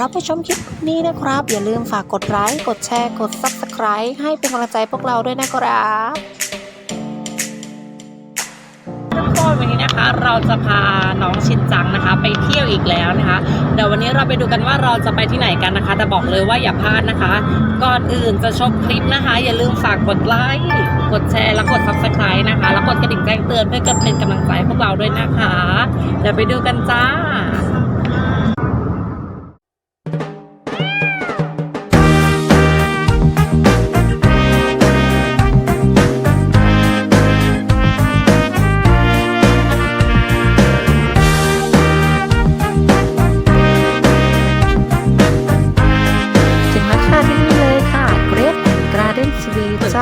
เราไปชมคลิปนี้นะครับ อย่าลืมฝากกดไลค์กดแชร์กด Subscribe ให้เป็นกำลังใจพวกเราด้วยนะครับทุกคนวันนี้นะคะเราจะพาน้องชินจังนะคะ ไปเที่ยวอีกแล้วนะคะเดี๋ยววันนี้เราไปดูกันว่าเราจะไปที่ไหนกันนะคะ แต่บอกเลยว่าอย่าพลาดนะคะ ก่อนอื่นจะชมคลิปนะคะ อย่าลืมฝากกดไลค์กดแชร์และกด subscribe นะคะ แล้วกดกระดิ่งแจ้งเตือนเพื่อเป็นกำลังใจพวกเราด้วยนะคะเดี๋ยวไปดูกันจ้า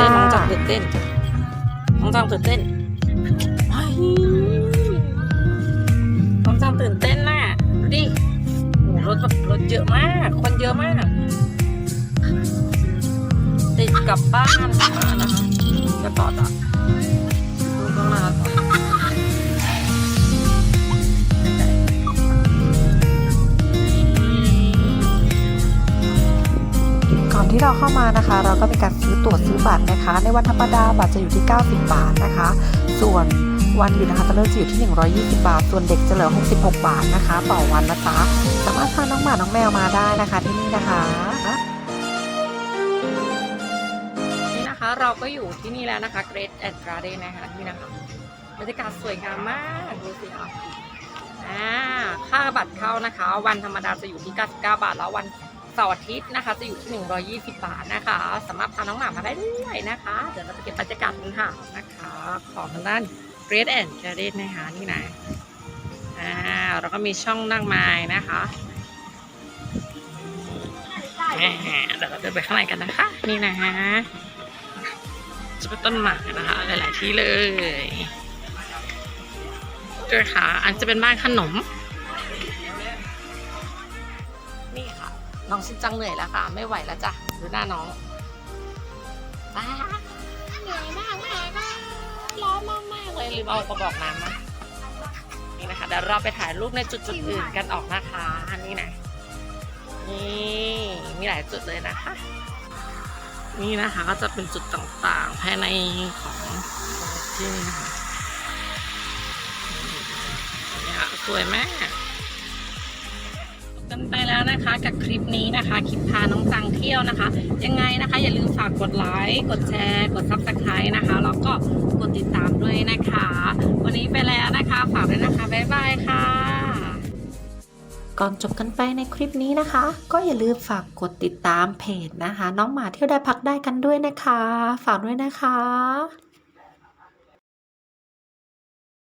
จ้า เต้นน้องจังตื่นเต้นน้องจังตื่นเต้นเฮ้ยน้องจังตื่นเต้นน่ะดูดิโอ้โหรถแบบรถเยอะมาก คนเยอะมากติดกับบ้านมานะคะจะต่อจ้ะดูข้างมาต่อ ที่เราเข้ามานะคะ เราก็มีการซื้อตั๋วซื้อบัตรนะคะ ในวันธรรมดาบัตรจะอยู่ที่ 90 บาทนะคะ ส่วนวันหยุดนะคะจะเริ่มจะอยู่ที่ 120 บาท ส่วนเด็กจะเหลือ 66 บาทนะคะ ต่อวันนะจ๊ะสามารถพาน้องหมา น้องแมวมาได้นะคะที่นี่นะคะ นี่นะคะเราก็อยู่ที่นี่แล้วนะคะ Great and Garden นะคะนี่นะคะบรรยากาศสวยงามมากดูสิคะอ่าค่าบัตรเข้านะคะ วันธรรมดาจะอยู่ที่ 99 บาทแล้ววัน เสาร์อาทิตย์นะคะ จะอยู่ที่ 120 บาทนะคะ สามารถพาน้องหมามาได้ด้วยนะคะ เดี๋ยวเราไปเก็บบรรยากาศกันค่ะนะคะ ของทางด้าน Great and Garden นะคะนี่นะอ่าเราก็มีช่องนั่งไม้นะคะเดี๋ยวเราเดินไปข้างในกันนะคะ นี่นะจะเป็นต้นหมากนะคะ หลาย ๆ ที่เลยด้วยค่ะ อันจะเป็นบ้านขนม น้องชินจังเหนื่อยแล้วค่ะ ไม่ไหวแล้วจ้ะดูหน้าน้องป้าเหนื่อยมากมากมากร้อนมากมากเลยลืมเอากระบอกน้ำมานี่นะคะเดี๋ยวเราไปถ่ายรูปในจุดจุดๆอื่นกันออกนะคะอันนี้นะนี่มีหลายจุดเลยนะคะนี่นะคะก็จะเป็นจุดต่างๆ ภายในของที่นี่นะคะเนี่ยสวยมาก ไปแล้วนะคะ กับคลิปนี้นะคะคลิปพาน้องจังเที่ยวนะคะ ยังไงนะคะ อย่าลืมฝากกดไลค์กดแชร์ กด subscribe นะคะแล้วก็กดติดตามด้วยนะคะ วันนี้ไปแล้วนะคะ ฝากด้วยนะคะบ๊ายบายค่ะ ก่อนจบกันไปในคลิปนี้นะคะ ก็อย่าลืมฝากกดติดตามเพจนะคะ น้องหมาเที่ยวได้พักได้กันด้วยนะคะ ฝากด้วยนะคะ